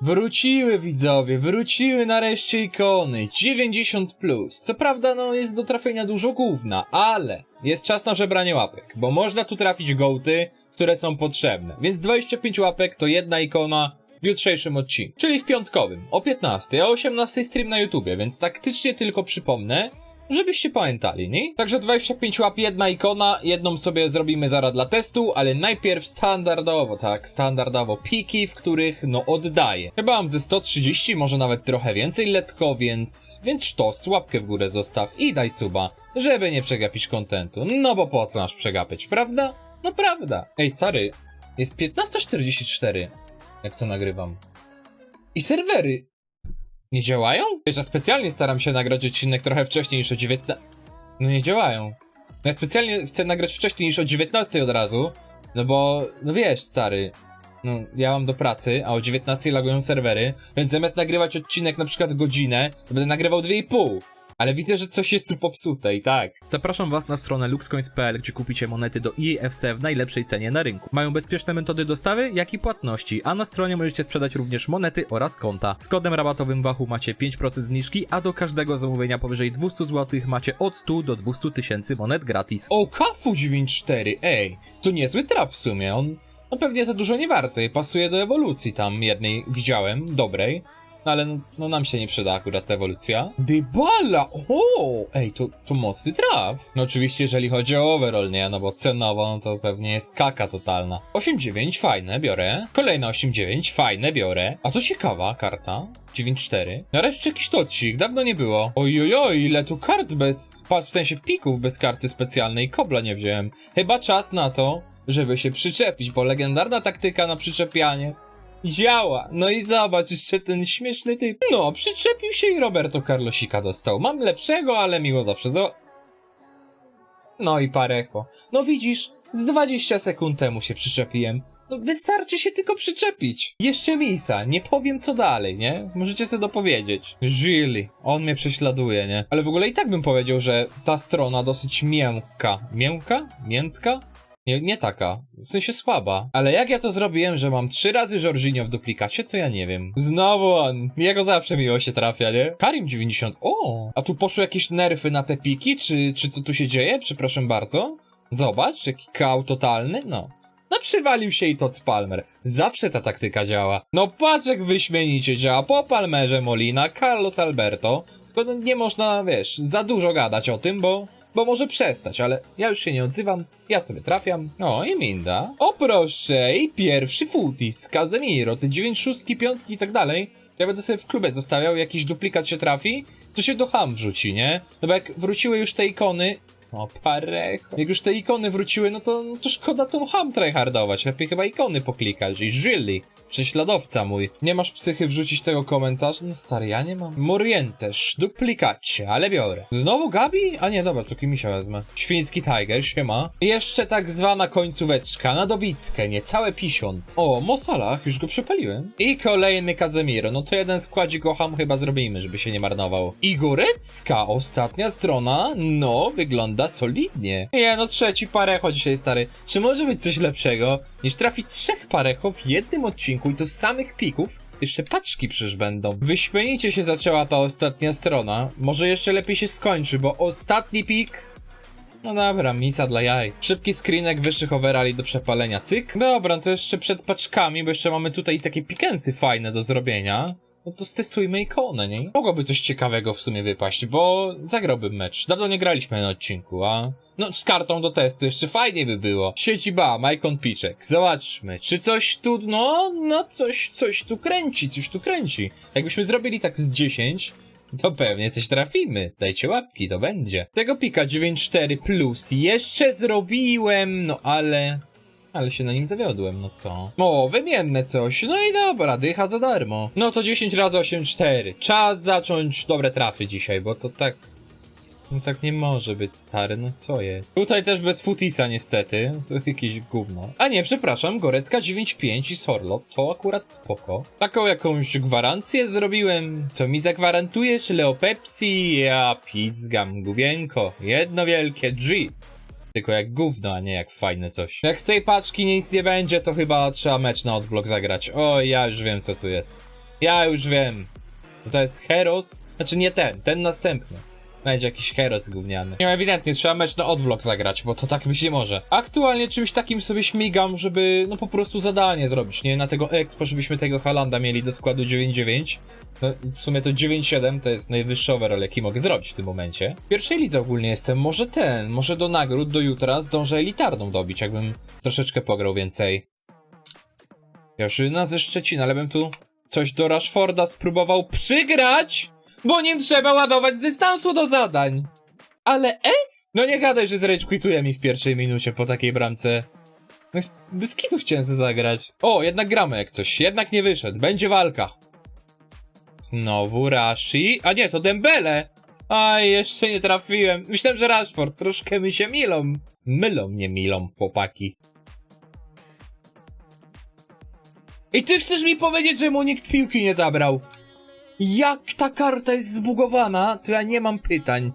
Wróciły widzowie, wróciły nareszcie ikony 90+. Plus. Co prawda, no jest do trafienia dużo gówna, ale jest czas na żebranie łapek, bo można tu trafić gołty, które są potrzebne. Więc 25 łapek to jedna ikona w jutrzejszym odcinku, czyli w piątkowym, o 15, a o 18 stream na YouTubie, więc taktycznie tylko przypomnę, żebyście pamiętali, nie? Także 25 łap, jedna ikona, jedną sobie zrobimy zaraz dla testu, ale najpierw standardowo, tak, standardowo piki, w których, no, oddaję. Chyba mam ze 130, może nawet trochę więcej letko, więc, więc sztos, łapkę w górę zostaw i daj suba, żeby nie przegapić kontentu. No bo po co masz przegapić, prawda? No prawda. Ej, stary, jest 15.44, jak to nagrywam. I serwery nie działają? Wiesz, ja specjalnie staram się nagrać odcinek trochę wcześniej niż o 19. No nie działają. No ja specjalnie chcę nagrać wcześniej niż o 19 od razu, no bo, no wiesz, stary, no ja mam do pracy, a o 19 lagują serwery, więc zamiast nagrywać odcinek na przykład godzinę, to będę nagrywał 2,5. Ale widzę, że coś jest tu popsute i tak. Zapraszam Was na stronę luxcoins.pl, gdzie kupicie monety do EAFC w najlepszej cenie na rynku. Mają bezpieczne metody dostawy, jak i płatności, a na stronie możecie sprzedać również monety oraz konta. Z kodem rabatowym Wachu macie 5% zniżki, a do każdego zamówienia powyżej 200 zł macie od 100 do 200 tysięcy monet gratis. O, Kafu 9.4, ej, to niezły traf w sumie, on, on pewnie za dużo nie warty, pasuje do ewolucji tam jednej widziałem, dobrej, no ale no, no nam się nie przyda akurat ewolucja. Dybala, o, ej, to, to mocny traf. No oczywiście jeżeli chodzi o overall, nie, no bo cenowo no to pewnie jest kaka totalna. 8.9, fajne, biorę. Kolejna 8.9, fajne, biorę. A to ciekawa karta. 9-4. Nareszcie jakiś tocik, dawno nie było. Ojojoj, ile tu kart bez, patrz, w sensie pików bez karty specjalnej, kobla nie wziąłem. Chyba czas na to, żeby się przyczepić, bo legendarna taktyka na przyczepianie działa. No i zobacz, jeszcze ten śmieszny typ. No, przyczepił się i Roberto Carlosika dostał. Mam lepszego, ale miło zawsze. Zo... No i parecho. No widzisz, z 20 sekund temu się przyczepiłem. No wystarczy się tylko przyczepić. Jeszcze misa, nie powiem co dalej, nie? Możecie sobie dopowiedzieć. Really, on mnie prześladuje, nie? Ale w ogóle i tak bym powiedział, że ta strona dosyć miękka. Miękka? Miętka? Nie, nie taka. W sensie słaba. Ale jak ja to zrobiłem, że mam trzy razy Jorginho w duplikacie, to ja nie wiem. Znowu on. Jego zawsze miło się trafia, nie? Karim 90. O! A tu poszły jakieś nerfy na te piki? Czy, czy co tu się dzieje? Przepraszam bardzo. Zobacz, jaki kał totalny. No. No przywalił się i Todd Palmer. Zawsze ta taktyka działa. No patrz jak wyśmienicie działa. Po Palmerze Molina, Carlos Alberto. Tylko no, nie można, wiesz, za dużo gadać o tym, bo bo może przestać, ale ja już się nie odzywam, ja sobie trafiam. No i Minda. O proszę, i pierwszy futis, Casemiro, te 9 szóstki, piątki i tak dalej. Ja będę sobie w klubie zostawiał, jakiś duplikat się trafi, to się do ham wrzuci, nie? No bo jak wróciły już te ikony, o parecho. Jak już te ikony wróciły, no to, no to szkoda tą ham tryhardować. Lepiej chyba ikony poklikać i żyli. Prześladowca mój. Nie masz psychy wrzucić tego komentarza? No stary, ja nie mam. Morientes, duplikacie, ale biorę. Znowu Gabi? A nie, dobra, to Kimisia wezmę. Świński Tiger, siema. I jeszcze tak zwana końcóweczka na dobitkę, niecałe pisiąt. O, Mosalach, już go przepaliłem. I kolejny Kazemiro, no to jeden składzik ham chyba zrobimy, żeby się nie marnował. Igorecka, ostatnia strona, no, wygląda solidnie. Nie, no trzeci parecho dzisiaj, stary. Czy może być coś lepszego, niż trafić trzech parecho w jednym odcinku i to z samych pików? Jeszcze paczki przecież będą. Wyśmienicie się zaczęła ta ostatnia strona. Może jeszcze lepiej się skończy, bo ostatni pik no dobra, misa dla jaj. Szybki screenek wyższych overali do przepalenia. Cyk. Dobra, no to jeszcze przed paczkami, bo jeszcze mamy tutaj takie pikensy fajne do zrobienia. No to stestujmy ikonę, nie? Mogłoby coś ciekawego w sumie wypaść, bo zagrałbym mecz. Dawno nie graliśmy na odcinku, a... No, z kartą do testu jeszcze fajnie by było. Sieci ba, Majkon Piczek. Zobaczmy, czy coś tu, no, no, coś, coś tu kręci, coś tu kręci. Jakbyśmy zrobili tak z 10, to pewnie coś trafimy. Dajcie łapki, to będzie. Tego pika 9.4 plus jeszcze zrobiłem, no ale... Ale się na nim zawiodłem, no co? O, wymienne coś. No i dobra, dycha za darmo. No to 10 razy 8,4. Czas zacząć dobre trafy dzisiaj, bo to tak... No tak nie może być, stary, no co jest? Tutaj też bez Futisa niestety, to jakieś gówno. A nie, przepraszam, Gorecka 9.5 i Sorlot, to akurat spoko. Taką jakąś gwarancję zrobiłem. Co mi zagwarantujesz, Leo Pepsi? Ja pizgam, główienko. Jedno wielkie G. Tylko jak gówno, a nie jak fajne coś. Jak z tej paczki nic nie będzie, to chyba trzeba mecz na odblok zagrać. O, ja już wiem co tu jest. Ja już wiem. To jest Heros. Znaczy nie ten, ten następny. Będzie jakiś Heros gówniany. Nie, ewidentnie trzeba mecz na odblok zagrać, bo to tak być nie może. Aktualnie czymś takim sobie śmigam, żeby no po prostu zadanie zrobić, nie? Na tego Expo, żebyśmy tego Halanda mieli do składu 9-9. No, w sumie to 9-7 to jest najwyższy overall, jaki mogę zrobić w tym momencie. W pierwszej lidze ogólnie jestem, może ten, może do nagród do jutra zdążę elitarną dobić, jakbym troszeczkę pograł więcej. Jarzyna ze Szczecina, ale bym tu coś do Rashforda spróbował przygrać, bo nim trzeba ładować z dystansu do zadań. Ale S? No nie gadaj, że zrage quituje mi w pierwszej minucie po takiej bramce. No, bez kitu chciałem sobie zagrać. O, jednak gramy jak coś. Jednak nie wyszedł. Będzie walka. Znowu Rashi. A nie, to Dembele. Aj, jeszcze nie trafiłem. Myślałem, że Rashford. Troszkę mi się milą. Mylą mnie milą, chłopaki. I ty chcesz mi powiedzieć, że mu nikt piłki nie zabrał? Jak ta karta jest zbugowana, to ja nie mam pytań.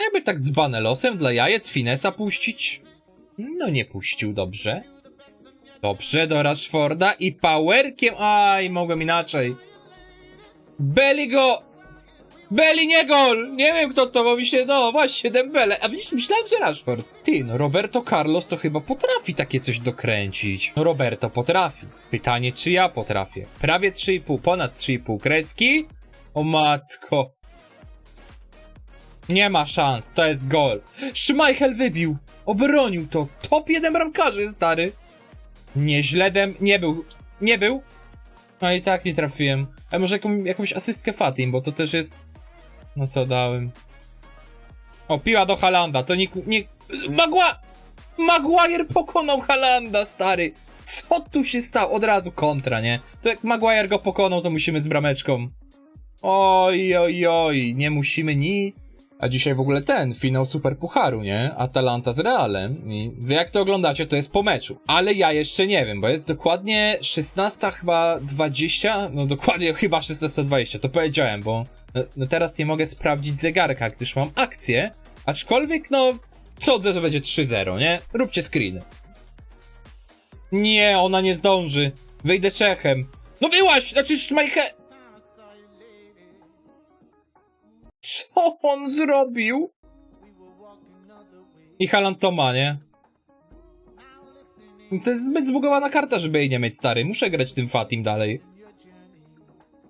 Jakby tak dzbane losem dla jajec Finesa puścić? No nie puścił, dobrze. Dobrze, do Rashforda i powerkiem... Aj, mogłem inaczej. Belly go... Belly nie gol! Nie wiem kto to, bo mi się... No właśnie, Dembele. A widzisz, myślałem, że Rashford. Ty, no Roberto Carlos to chyba potrafi takie coś dokręcić. No Roberto potrafi. Pytanie, czy ja potrafię. Prawie 3,5, ponad 3,5 kreski? O matko. Nie ma szans, to jest gol. Schmeichel wybił. Obronił to. Top jeden bramkarzy, stary. Nieźle dem... Nie był. Nie był. No i tak nie trafiłem. A może jaką, jakąś asystkę Fatim, bo to też jest... No to dałem. O, piła do Halanda, to nie... nie... Magła... Maguire pokonał Halanda, stary. Co tu się stało? Od razu kontra, nie? To jak Maguire go pokonał, to musimy z brameczką. Oj, oj, oj, nie musimy nic. A dzisiaj w ogóle ten, finał Super Pucharu, nie? Atalanta z Realem. I wy jak to oglądacie, to jest po meczu. Ale ja jeszcze nie wiem, bo jest dokładnie 16 chyba 20, no dokładnie chyba 16.20, to powiedziałem, bo no, no teraz nie mogę sprawdzić zegarka, gdyż mam akcję, aczkolwiek no, sądzę, że będzie 3-0, nie? Róbcie screeny. Nie, ona nie zdąży. Wyjdę Czechem. No wyłaś! Znaczy Szmajche... Co on zrobił? I Haaland to ma, nie? To jest zbyt zbugowana karta, żeby jej nie mieć, stary. Muszę grać tym Fatim dalej.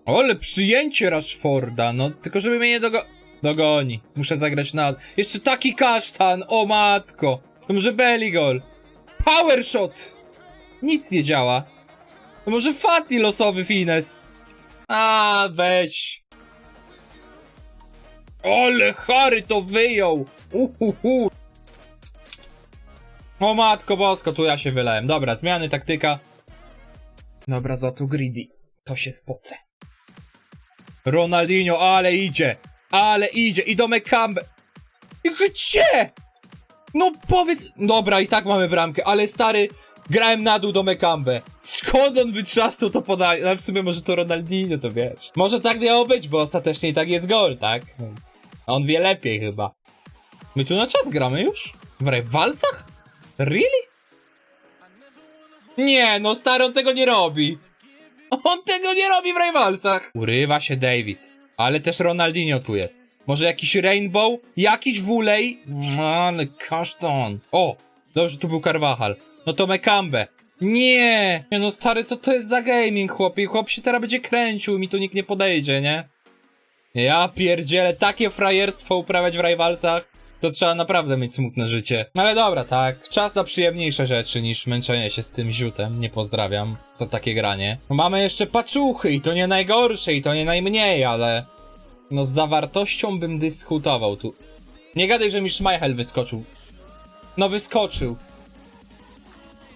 O, ale przyjęcie Rashforda, no. Tylko żeby mnie nie dogo... Dogoni. Muszę zagrać na... Jeszcze taki kasztan, o matko. To może Belligol. Power shot! Nic nie działa. To może Fati losowy fines. A, weź. Ale Harry to wyjął! Uhuhu. O matko bosko, tu ja się wylałem. Dobra, zmiany, taktyka. Dobra, za to greedy. To się spocę. Ronaldinho, ale idzie! Ale idzie! I do Mekambe! Gdzie? No powiedz... Dobra, i tak mamy bramkę, ale stary... Grałem na dół do Mekambe. Skąd on wytrzasnął to podanie? No w sumie może to Ronaldinho, to wiesz. Może tak miało być, bo ostatecznie i tak jest gol, tak? A on wie lepiej chyba. My tu na czas gramy już? W rywalcach? Really? Nie, no stary, on tego nie robi. On tego nie robi w rywalcach. Urywa się David. Ale też Ronaldinho tu jest. Może jakiś Rainbow? Jakiś Wulej? Ale kaszton. O, dobrze, tu był Carvajal. No to Mekambe. Nie! Nie no stary, co to jest za gaming, chłopie? Chłop się teraz będzie kręcił, mi tu nikt nie podejdzie, nie? Ja pierdzielę, takie frajerstwo uprawiać w rivalsach, to trzeba naprawdę mieć smutne życie. Ale dobra, tak, czas na przyjemniejsze rzeczy niż męczenie się z tym ziutem, nie pozdrawiam za takie granie. Mamy jeszcze paczuchy i to nie najgorsze i to nie najmniej, ale... No z zawartością bym dyskutował tu. Nie gadaj, że mi Schmeichel wyskoczył. No wyskoczył.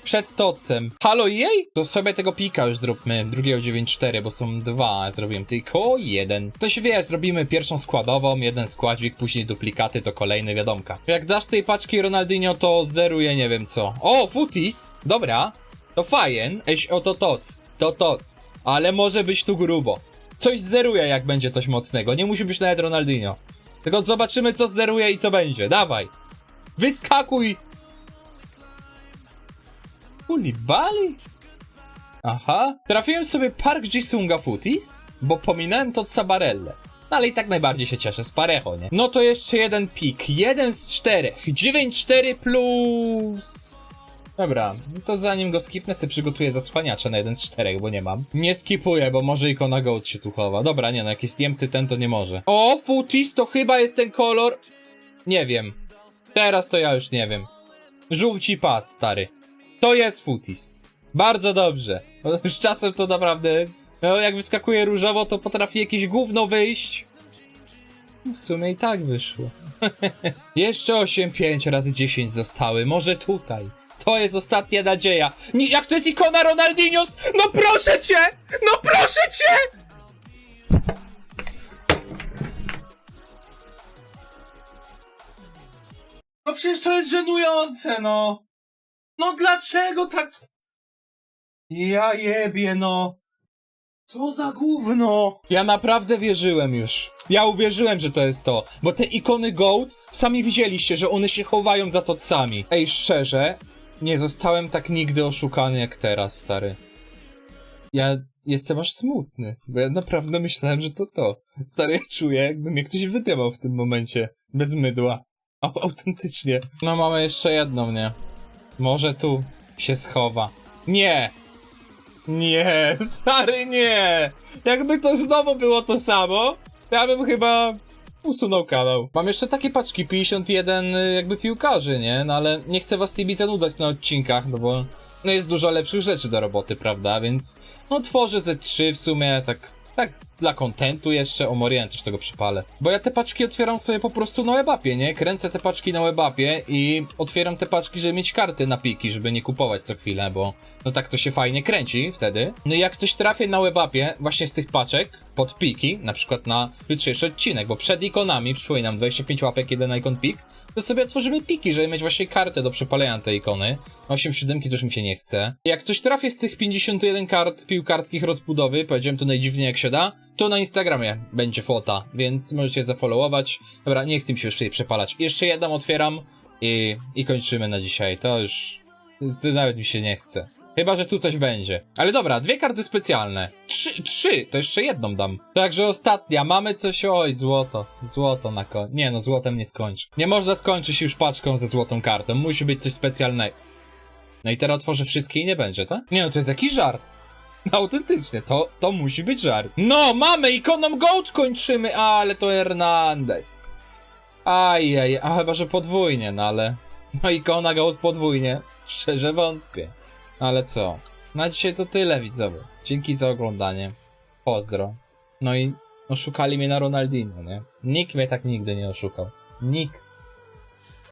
Przed Tocem. Halo jej? To sobie tego pika już zróbmy. Drugiego 9-4, bo są dwa. Zrobiłem tylko jeden. To się wie, zrobimy pierwszą składową, jeden składzik, później duplikaty, to kolejny wiadomka. Jak dasz tej paczki Ronaldinho, to zeruje nie wiem co. O, Futis! Dobra. To fajen. Eś, o to toc. To toc. Ale może być tu grubo. Coś zeruje, jak będzie coś mocnego. Nie musi być nawet Ronaldinho. Tylko zobaczymy, co zeruje i co będzie. Dawaj. Wyskakuj! Kulibali? Aha. Trafiłem sobie Park Jisunga Futis, bo pominąłem to Sabarelle. Ale i tak najbardziej się cieszę z Parejo, nie? No to jeszcze jeden pik. Jeden z czterech. 9-4 plus... Dobra, no to zanim go skipnę, sobie przygotuję zasłaniacza na jeden z czterech, bo nie mam. Nie skipuję, bo może ikona Goat się tu chowa. Dobra, nie no, jak jest Niemcy ten, to nie może. O, Futis, to chyba jest ten kolor... Nie wiem. Teraz to ja już nie wiem. Żółci pas, stary. To jest Futis. Bardzo dobrze. Już czasem to naprawdę... No, jak wyskakuje różowo, to potrafi jakieś gówno wyjść. W sumie i tak wyszło. Jeszcze 8, 5 razy 10 zostały. Może tutaj. To jest ostatnia nadzieja. Nie, jak to jest ikona Ronaldinho? No proszę cię! No proszę cię! No przecież to jest żenujące, no. No dlaczego tak... Ja jebie, no. Co za gówno! Ja naprawdę wierzyłem już. Ja uwierzyłem, że to jest to. Bo te ikony Goat, sami widzieliście, że one się chowają za tocami. Ej, szczerze, nie zostałem tak nigdy oszukany jak teraz, stary. Ja jestem aż smutny, bo ja naprawdę myślałem, że to to. Stary, ja czuję, jakby mnie ktoś wydymał w tym momencie. Bez mydła. Au- autentycznie. No mamy jeszcze jedną, nie? Może tu się schowa. Nie! Nie, stary, nie! Jakby to znowu było to samo, to ja bym chyba usunął kanał. Mam jeszcze takie paczki, 51 y, jakby piłkarzy, nie? No ale nie chcę was tymi zanudzać na odcinkach, no bo no jest dużo lepszych rzeczy do roboty, prawda? Więc no tworzę ze trzy w sumie, tak, tak dla kontentu jeszcze, o Morian też tego przypalę. Bo ja te paczki otwieram sobie po prostu na webapie, nie? Kręcę te paczki na webapie i otwieram te paczki, żeby mieć karty na piki, żeby nie kupować co chwilę, bo no tak to się fajnie kręci wtedy. No i jak coś trafię na webapie właśnie z tych paczek pod piki, na przykład na jutrzejszy odcinek, bo przed ikonami, przypominam, 25 łapek, jeden ikon pik, to sobie otworzymy piki, żeby mieć właśnie kartę do przepalenia tej ikony. 8 siódemki to już mi się nie chce. Jak coś trafię z tych 51 kart piłkarskich rozbudowy, powiedziałem to najdziwniej jak się da, to na Instagramie będzie fota, więc możecie zafollowować. Dobra, nie chcę mi się już tutaj przepalać. Jeszcze jedną otwieram i, i kończymy na dzisiaj. To już... To nawet mi się nie chce. Chyba, że tu coś będzie. Ale dobra, dwie karty specjalne. Trzy, trzy, to jeszcze jedną dam. Także ostatnia, mamy coś, oj, złoto. Złoto na końcu. Nie no, złotem nie skończy. Nie można skończyć już paczką ze złotą kartą. Musi być coś specjalnego. No i teraz otworzę wszystkie i nie będzie, tak? Nie no, to jest jakiś żart. No, autentycznie, to, to musi być żart. No, mamy ikoną Goat kończymy, ale to Hernandez. Ajaj, a chyba, że podwójnie, no ale... No ikona Goat podwójnie. Szczerze wątpię. Ale co? Na dzisiaj to tyle, widzowie. Dzięki za oglądanie. Pozdro. No i oszukali mnie na Ronaldinho, nie? Nikt mnie tak nigdy nie oszukał. Nikt.